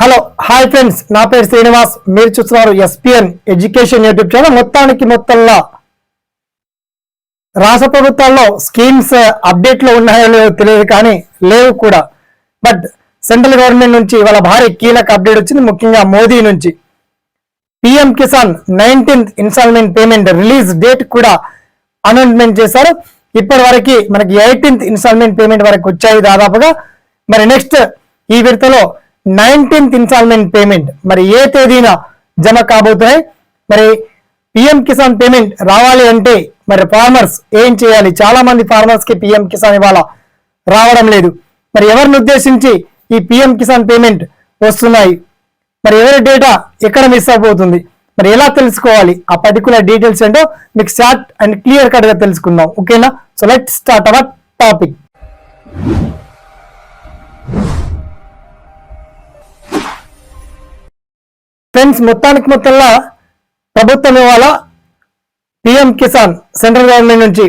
Hello hi friends. నా పేరు శ్రీనివాస్. మీరు చూస్తున్నారు ఎస్పిఎన్ ఎడ్యుకేషన్ యూట్యూబ్ ఛానల్. మొత్తానికి మొత్తంలో రాష్ట్ర ప్రభుత్వాల్లో స్కీమ్స్ అప్డేట్లు ఉన్నాయో లేవో తెలియదు కానీ లేవు కూడా. బట్ సెంట్రల్ గవర్నమెంట్ నుంచి వాళ్ళ భారీ కీలక అప్డేట్ వచ్చింది. ముఖ్యంగా మోదీ నుంచి. PM Kisan nineteenth instalment payment release date కూడా అనౌన్స్మెంట్ చేశారు. ఇప్పటి వరకు మనకి ఎయిటీన్త్ ఇన్స్టాల్మెంట్ పేమెంట్ వరకు వచ్చాయి దాదాపుగా. మరి నెక్స్ట్ ఈ విడతలో నైన్టీన్త్ ఇన్స్టాల్మెంట్ పేమెంట్. మరి ఏ తేదీన జమ కాబోతున్నాయి? మరి పిఎం కిసాన్ పేమెంట్ రావాలి అంటే మరి ఫార్మర్స్ ఏం చేయాలి? చాలా మంది ఫార్మర్స్కి పిఎం కిసాన్ ఇవాళ రావడం లేదు. మరి ఎవరిని ఉద్దేశించి ఈ పిఎం కిసాన్ పేమెంట్ వస్తున్నాయి? మరి ఎవరి డేటా ఎక్కడ మిస్ అయిపోతుంది? మరి ఎలా తెలుసుకోవాలి? ఆ పర్టికులర్ డీటెయిల్స్ ఏంటో మీకు షార్ట్ అండ్ క్లియర్ కట్గా తెలుసుకుందాం. ఓకేనా? So let start our topic friends మొత్తానికి మొత్తంలో ప్రభుత్వం ఇవాళ పిఎం కిసాన్ సెంట్రల్ గవర్నమెంట్ నుంచి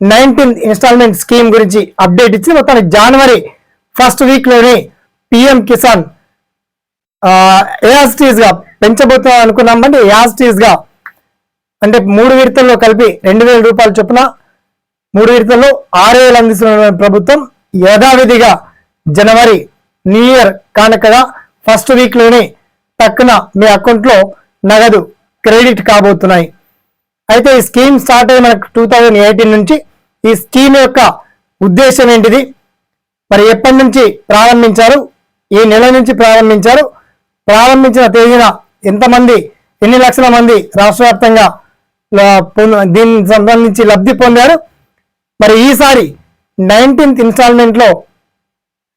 నైన్టీన్త్ ఇన్స్టాల్మెంట్ స్కీమ్ గురించి అప్డేట్ ఇచ్చి మొత్తానికి జనవరి ఫస్ట్ వీక్లోనే పిఎం కిసాన్ ఏఆస్టీస్గా పెంచబోతున్నాం అనుకున్నాం. అంటే ఏఆస్టీస్గా అంటే మూడు విడతల్లో కలిపి రెండు వేల రూపాయల చొప్పున మూడు విడతల్లో ఆరు వేలు అందిస్తున్న ప్రభుత్వం యథావిధిగా జనవరి న్యూ ఇయర్ కానుకగా ఫస్ట్ వీక్ టక్కున మీ అకౌంట్లో నగదు క్రెడిట్ కాబోతున్నాయి. అయితే ఈ స్కీమ్ స్టార్ట్ అయ్యి మనకు టూ థౌజండ్ ఎయిటీన్ నుంచి ఈ స్కీమ్ యొక్క ఉద్దేశం ఏంటిది? మరి ఎప్పటి నుంచి ప్రారంభించారు? ఈ నెల నుంచి ప్రారంభించారు? ప్రారంభించిన తేదీన ఎంతమంది ఎన్ని లక్షల మంది రాష్ట్ర వ్యాప్తంగా దీనికి సంబంధించి లబ్ధి పొందారు? మరి ఈసారి నైన్టీన్త్ ఇన్స్టాల్మెంట్లో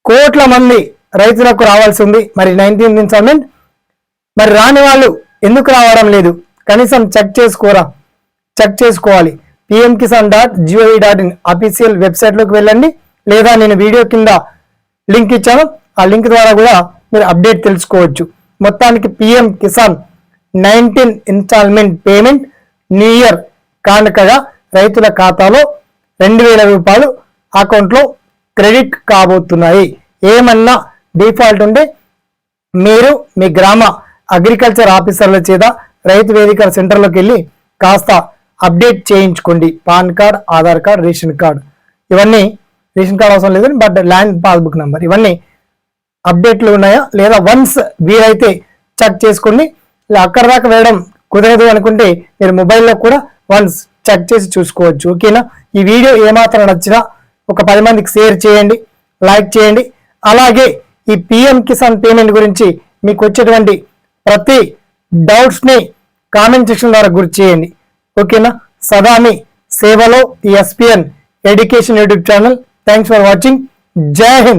కోట్ల మంది రైతులకు రావాల్సి ఉంది. మరి నైన్టీన్త్ ఇన్స్టాల్మెంట్ మరి రాని వాళ్ళు ఎందుకు రావడం లేదు? కనీసం చెక్ చేసుకోరా? చెక్ చేసుకోవాలి. PM Kisan dot GOV dot in official వెబ్సైట్లోకి వెళ్ళండి. లేదా నేను వీడియో కింద లింక్ ఇచ్చాను. ఆ లింక్ ద్వారా కూడా మీరు అప్డేట్ తెలుసుకోవచ్చు. మొత్తానికి PM Kisan nineteen instalment payment new year కానుకగా రైతుల ఖాతాలో రెండు వేల రూపాయలు అకౌంట్లో క్రెడిట్ కాబోతున్నాయి. ఏమన్నా డిఫాల్ట్ ఉంటే మీరు మీ గ్రామ అగ్రికల్చర్ ఆఫీసర్ల చేత రైతు వేదిక సెంటర్లోకి వెళ్ళి కాస్త అప్డేట్ చేయించుకోండి. PAN card Aadhaar card ration card. ఇవన్నీ రేషన్ కార్డ్ అవసరం లేదు బట్ ల్యాండ్ పాస్బుక్ నెంబర్. ఇవన్నీ అప్డేట్లు ఉన్నాయా? లేదా వన్స్ వీలైతే చెక్ చేసుకోండి. అక్కడి దాకా వేయడం కుదరదు అనుకుంటే మీరు మొబైల్లో కూడా వన్స్ చెక్ చేసి చూసుకోవచ్చు. ఓకేనా? ఈ వీడియో ఏమాత్రం నచ్చినా ఒక పది మందికి షేర్ చేయండి లైక్ చేయండి. అలాగే ఈ పిఎం కిసాన్ పేమెంట్ గురించి మీకు వచ్చేటువంటి ప్రతి డౌట్స్ని కామెంట్ సెక్షన్ ద్వారా గుర్తు చేయండి. ఓకేనా సదా మీ సేవలో SPN education YouTube channel thanks for watching జై హింద్